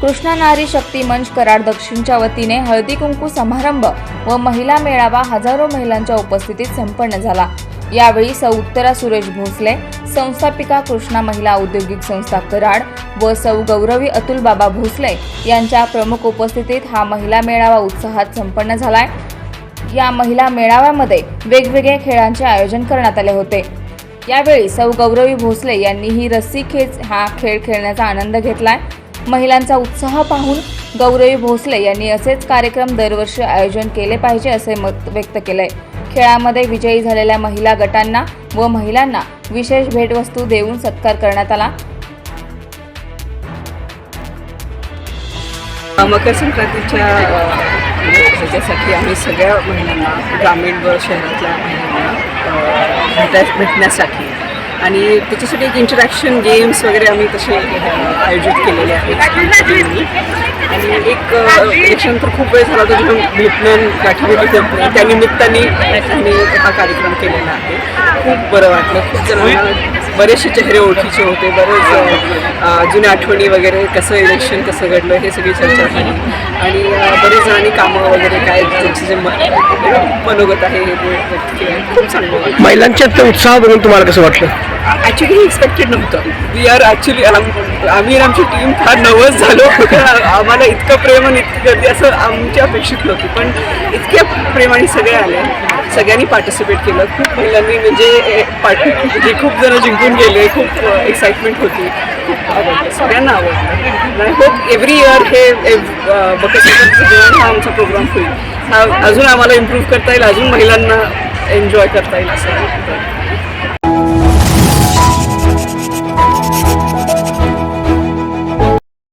कृष्णा नारी शक्ती मंच कराड दक्षिणच्या वतीने हळदी कुंकू समारंभ व महिला मेळावा हजारो महिलांच्या उपस्थितीत संपन्न झाला. यावेळी सौ उत्तरा सुरेश भोसले संस्थापिका कृष्णा महिला औद्योगिक संस्था कराड व सौ गौरवी अतुल बाबा भोसले यांच्या प्रमुख उपस्थितीत हा महिला मेळावा उत्साहात संपन्न झालाय. या महिला मेळाव्यामध्ये वेगवेगळ्या खेळांचे आयोजन करण्यात आले होते. यावेळी सौ गौरवी भोसले यांनीही रस्सी खेच हा खेळ खेळण्याचा आनंद घेतलाय. महिलांचा उत्साह पाहून गौरवी भोसले यांनी असेच कार्यक्रम दरवर्षी आयोजन केले पाहिजे असे मत व्यक्त केलंय. खेळामध्ये विजयी झालेल्या महिला गटांना व महिलांना विशेष भेटवस्तू देऊन सत्कार करण्यात आला. मकर संक्रांतीच्या म्हणजे त्याच्यासाठी आम्ही सगळ्या महिलांना ग्रामीण व शहरातल्या महिलांना भेटा भेटण्यासाठी आणि त्याच्यासाठी एक इंटरॅक्शन गेम्स वगैरे आम्ही तसे आयोजित केलेले आहेत. आणि एक अ, तर खूप वेळ झाला होता जेव्हा भेटणं गाठीभेटी त्या निमित्ताने आम्ही हा कार्यक्रम केलेला आहे. खूप बरं वाटलं. खूप जणांना बरेचसे चेहरे ओळखीचे होते बरेच जुन्या आठवणी वगैरे कसं इलेक्शन कसं घडलं हे सगळी चर्चा झाली. आणि बरेच जणांनी कामं वगैरे काय त्यांचे जे मनोगत आहे हे खूप चांगलं ते उत्साह बघून तुम्हाला कसं वाटलं? ॲक्च्युली एक्सपेक्टेड नव्हतं. वी आर ॲक्च्युली आम्ही आणि आमची टीम फार नवस झालो. कारण आम्हाला इतकं प्रेम आणि इतकी गर्दी असं आमची अपेक्षित नव्हती. पण इतक्या प्रेमाने सगळे आले. सगळ्यांनी पार्टिसिपेट केलं. खूप महिलांनी म्हणजे पार्टी म्हणजे खूप जण जिंकून गेले खूप एक्साइटमेंट होती. खूप आवडलं. सगळ्यांना आवडलं आय होप एव्हरी इयर हे बकत जेवण हा आमचा प्रोग्राम होईल. हा अजून आम्हाला इम्प्रूव्ह करता येईल अजून महिलांना एन्जॉय करता येईल असं